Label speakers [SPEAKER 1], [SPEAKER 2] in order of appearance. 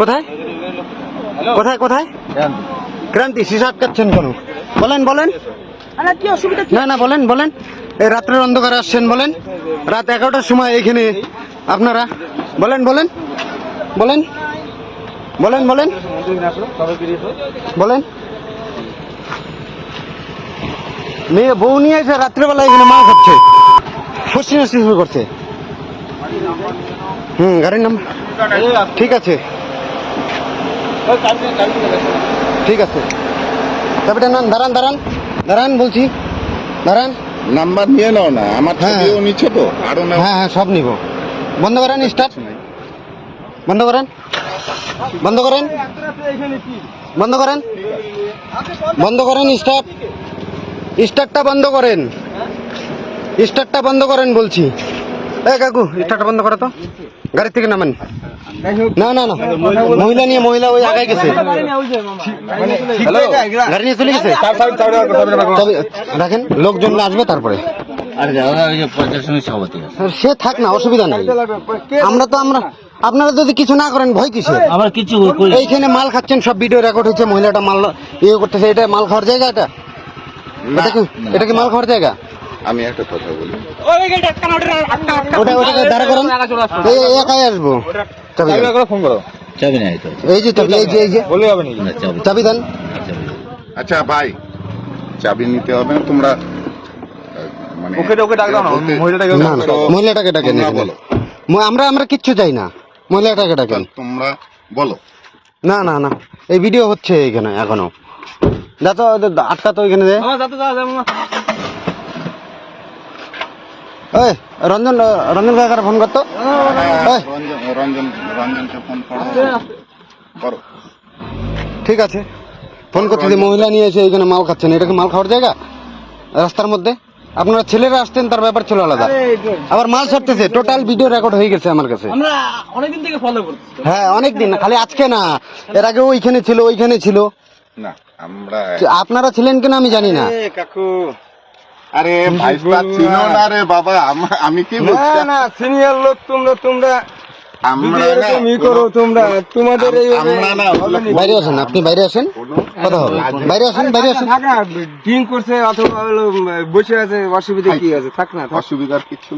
[SPEAKER 1] কোথায়? কোথায় কোথায়? ক্রান্তি সিসা আটকাচ্ছেন কেন? বলেন বলেন। না না বলেন বলেন। এই রাত্রের অন্ধকারে আসছেন বলেন। রাত এগারোটার সময় এখানে আপনারা বলেন বলেন। বলেন বলেন বলেন। বলেন। মেয়ে বউ নিয়ে এসে রাত্রেবেলা এখানে মা খাচ্ছে। ফুসি করছে। হুম গাড়ির নাম ঠিক আছে। ঠিক আছে। দাঁড়ান দাঁড়ান। দাঁড়ান বলছি। দাঁড়ান।
[SPEAKER 2] নাম্বার নিয়ে নাও না আমার
[SPEAKER 1] হ্যাঁ।
[SPEAKER 2] ছবিও নিচ্ছ তো আরও নাও।
[SPEAKER 1] হ্যাঁ হ্যাঁ সব নিব। বন্ধ করেন স্টার্ট। বন্ধ করেন। বন্ধ করেন। বন্ধ করেন। বন্ধ করেন স্টার্ট। স্টার্টটা বন্ধ করেন। স্টার্টটা বন্ধ করেন বলছি। এ কাকু স্টার্টটা বন্ধ করে তো। গাড়ি থেকে নামেন। না না না। মহিলা নিয়ে মহিলা ওই আগায় গেছে। হ্যালো। গাড়ি নিয়ে চলে গেছে। দেখেন লোকজন আসবে তারপরে। সে থাক না অসুবিধা নাই। আমরা তো আমরা আপনারা যদি কিছু না করেন ভয় কিসের?
[SPEAKER 3] আবার কিছু
[SPEAKER 1] এইখানে মাল খাচ্ছেন সব ভিডিও রেকর্ড হচ্ছে মহিলাটা মাল ইয়ে করতেছে এটা মাল খাওয়ার জায়গা এটা? এটা কি মাল খাওয়ার জায়গা?
[SPEAKER 2] আমি একটা কথা বলি।
[SPEAKER 1] দাঁড়া করেন। একাই আসব।
[SPEAKER 2] ফোন করো।
[SPEAKER 3] চাবি নাই
[SPEAKER 1] এই যে চাবি এই যে এই যে।
[SPEAKER 2] বলে হবে নাকি?
[SPEAKER 3] না, চাবি।
[SPEAKER 1] চাবি দেন।
[SPEAKER 2] আচ্ছা ভাই চাবি নিতে হবে না? তোমরা মানে
[SPEAKER 4] ওকে ওকে ডাক দাও না। মহিলাটাকে
[SPEAKER 1] না না মহিলাটাকে ডাকেন
[SPEAKER 2] বলো।
[SPEAKER 1] আমরা আমরা কিচ্ছু চাই না। মহিলাটাকে ডাকেন।
[SPEAKER 2] তোমরা বলো।
[SPEAKER 1] না না না। এই ভিডিও হচ্ছে এখানে এখনও। দেখো আটকা তো এখানে দে। ওই রঞ্জন রঞ্জন কাকার ফোন করতো?
[SPEAKER 2] রঞ্জন রঞ্জনকে ফোন করো।
[SPEAKER 1] ঠিক আছে। ফোন করতে যে মহিলা নিয়ে এসে এখানে মাল খাচ্ছেন। এটা কি মাল খাওয়ার জায়গা? রাস্তার মধ্যে? আপনারা ছেলেরা আসতেন তার ব্যাপার ছিল আলাদা। আবার মাল ছাড়তেছে। টোটাল ভিডিও রেকর্ড হয়ে গেছে আমার কাছে।
[SPEAKER 4] আমরা অনেকদিন থেকে ফলো করছি
[SPEAKER 1] হ্যাঁ অনেক দিন খালি আজকে না। এর আগে ওইখানে ছিল ওইখানে ছিল।
[SPEAKER 2] না আমরা
[SPEAKER 1] আপনারা ছিলেন কিনা আমি জানি না।
[SPEAKER 4] কাকু।
[SPEAKER 2] আরে ভাইস্তা চিনো না রে বাবা আমি কি বলছি?
[SPEAKER 4] না সিনিয়র লোক তোমরা তোমরা।
[SPEAKER 2] আমরা
[SPEAKER 4] এরকম ই করো তোমরা তোমাদের এই
[SPEAKER 2] আমরা না
[SPEAKER 1] বাইরে আসেন আপনি বাইরে আসেন কথা হবে। বাইরে আসেন বাইরে আসেন।
[SPEAKER 4] থাক না ড্রিঙ্ক করছে অথবা বসে আছে অসুবিধা কি আছে? থাক না
[SPEAKER 2] অসুবিধার কিছু